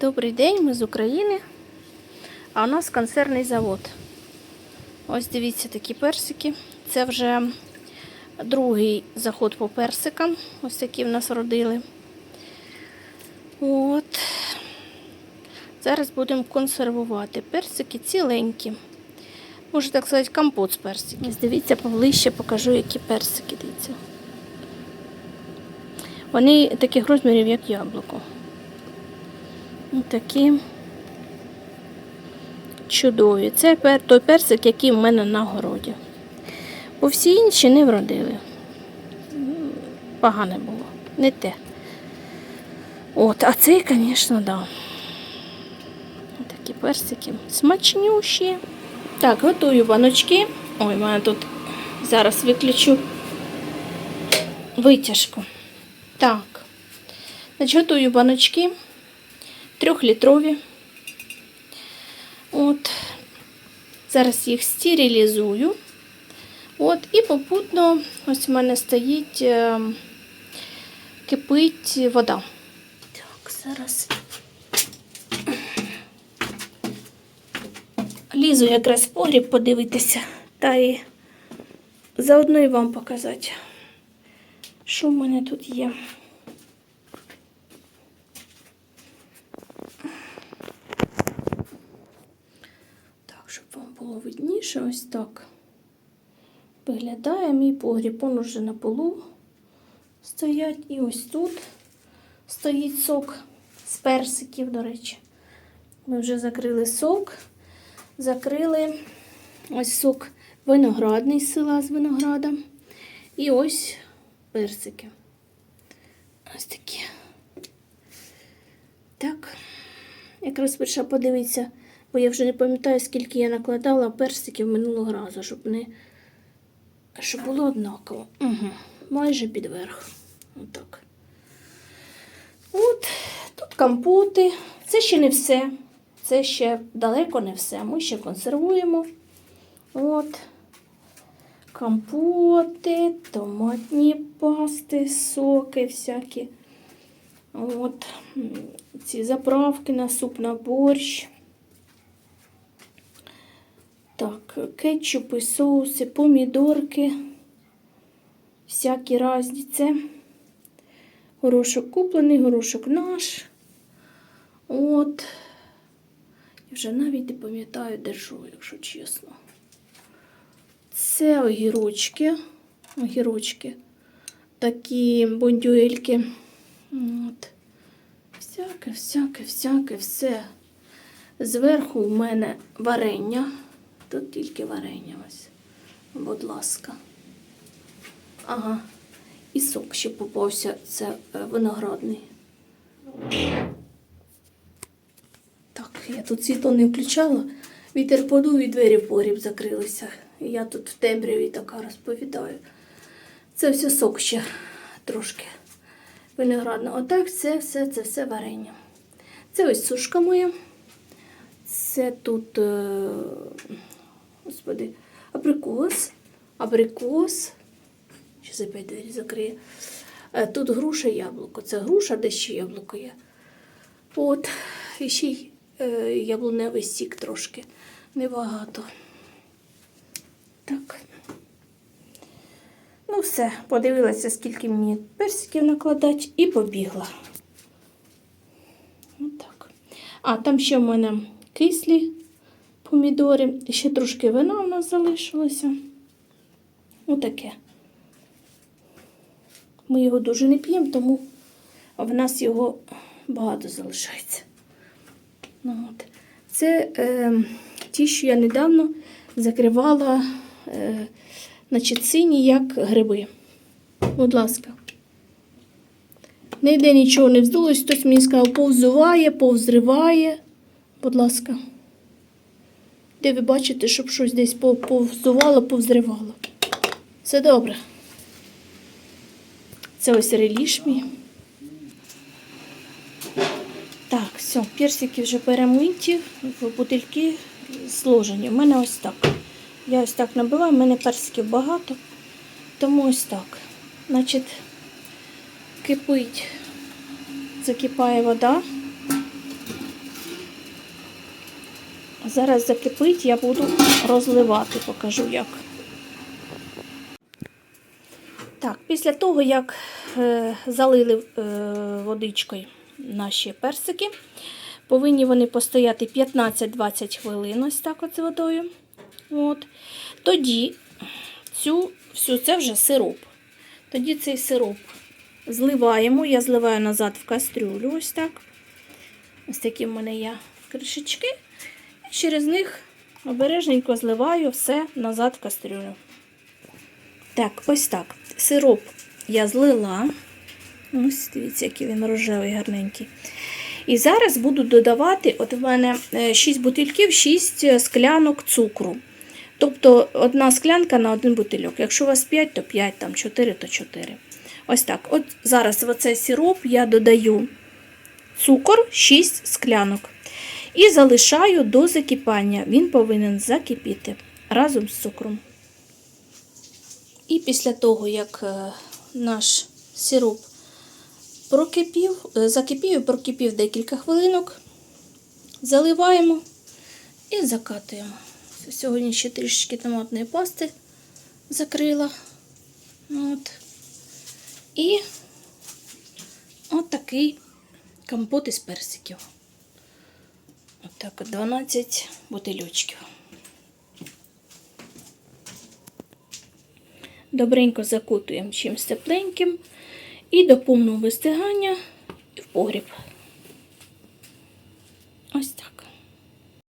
Добрий день, ми з України. А у нас консервний завод. Ось дивіться такі персики. Це вже другий заход по персикам. Ось такі в нас родили. От. Зараз будемо консервувати. Персики ціленькі. Можна так сказати, компот з персиків. Дивіться, поближче покажу, які персики. Дивіться. Вони таких розмірів, як яблуко. Ось Такі чудові. Це той персик, який в мене на городі. Бо всі інші не вродили. Погане було. Не те. От, а цей, звісно, да. Такі персики. Смачнющі. Так, готую баночки. Ой, в мене тут зараз виключу витяжку. Так. Значить, готую баночки трьохлітрові. От. Зараз їх стерилізую. От, і попутно ось у мене стоїть, е, кипить вода. Так, зараз. Лізу якраз в погріб подивитися та і заодно і вам показати, що в мене тут є. Так, щоб видніше, ось так виглядає мій погріб. Он уже на полу стоять. І ось тут стоїть сок з персиків, до речі. Ми вже закрили сок, закрили ось сок виноградний з села з винограда. І ось персики. Ось такі. Так. Якраз перша подивіться, бо я вже не пам'ятаю, скільки я накладала персиків минулого разу, щоб не щоб було однаково. Угу. Майже під верх. Отак. От, тут компоти. Це ще не все. Це ще далеко не все. Ми ще консервуємо. От. Компоти, томатні пасти, соки всякі. От. Ці заправки на суп, на борщ. Так, кетчупи, соуси, помідорки, всякі разні. Це горошок куплений, горошок наш. От. Я вже навіть не пам'ятаю, де що, якщо чесно. Це огірочки. Огірочки. Такі бондюельки. От. Всяке, всяке, всяке, все. Зверху в мене варення. Тут тільки варення ось. Будь ласка. Ага. І сок ще попався. Це е, виноградний. Так, я тут світло не включала. Вітер подув і двері в погріб закрилися. Я тут в темряві така розповідаю. Це все сок ще трошки виноградного. Отак, це все, це все варення. Це ось сушка моя. Це тут, е, господи, абрикос, абрикос. Зараз опять двері закриє. Е, Тут груша яблуко. Це груша, де ще яблуко є. От, і ще й е, яблуневий сік трошки. Небагато. Так. Ну, все, подивилася, скільки мені персиків накладати, і побігла. Отак. А, там ще в мене кислі помідори. І ще трошки вина у нас залишилося. Отаке. Ми його дуже не п'ємо, тому в нас його багато залишається. Ну, от. Це е, ті, що я недавно закривала е, значить, сині, як гриби. Будь ласка. Ніде нічого не вздулось, хтось мені сказав, повзуває, повзриває. Будь ласка. Де ви бачите, щоб щось десь пов- повзувало, повзривало. Все добре. Це ось реліш мій. Так, все, персики вже перемиті, в бутильки зложені. У мене ось так. Я ось так набиваю, в мене персиків багато, тому ось так. Значить, кипить, закипає вода. Зараз закипить, я буду розливати, покажу як. Так, після того, як е, залили е, водичкою наші персики, повинні вони постояти 15-20 хвилин, ось так от з водою. От. Тоді цю, всю, це вже сироп. Тоді цей сироп зливаємо. Я зливаю назад в кастрюлю, ось так. Ось такі в мене є кришечки. Через них обережненько зливаю все назад в кастрюлю. Так, ось так. Сироп я злила. Ось, дивіться, який він рожевий, гарненький. І зараз буду додавати, от в мене 6 бутильків, 6 склянок цукру. Тобто одна склянка на один бутильок. Якщо у вас 5, то 5, там 4, то 4. Ось так. От зараз в оцей сироп я додаю цукор 6 склянок. І залишаю до закипання. Він повинен закипіти разом з цукром. І після того, як е, наш сироп прокипів, е, закипів і прокипів декілька хвилинок, заливаємо і закатуємо. Сьогодні ще трішечки томатної пасти закрила. От. І от такий компот із персиків. Отак от 12 бутильочків. Добренько закутуємо чимось тепленьким і до повного вистигання в погріб.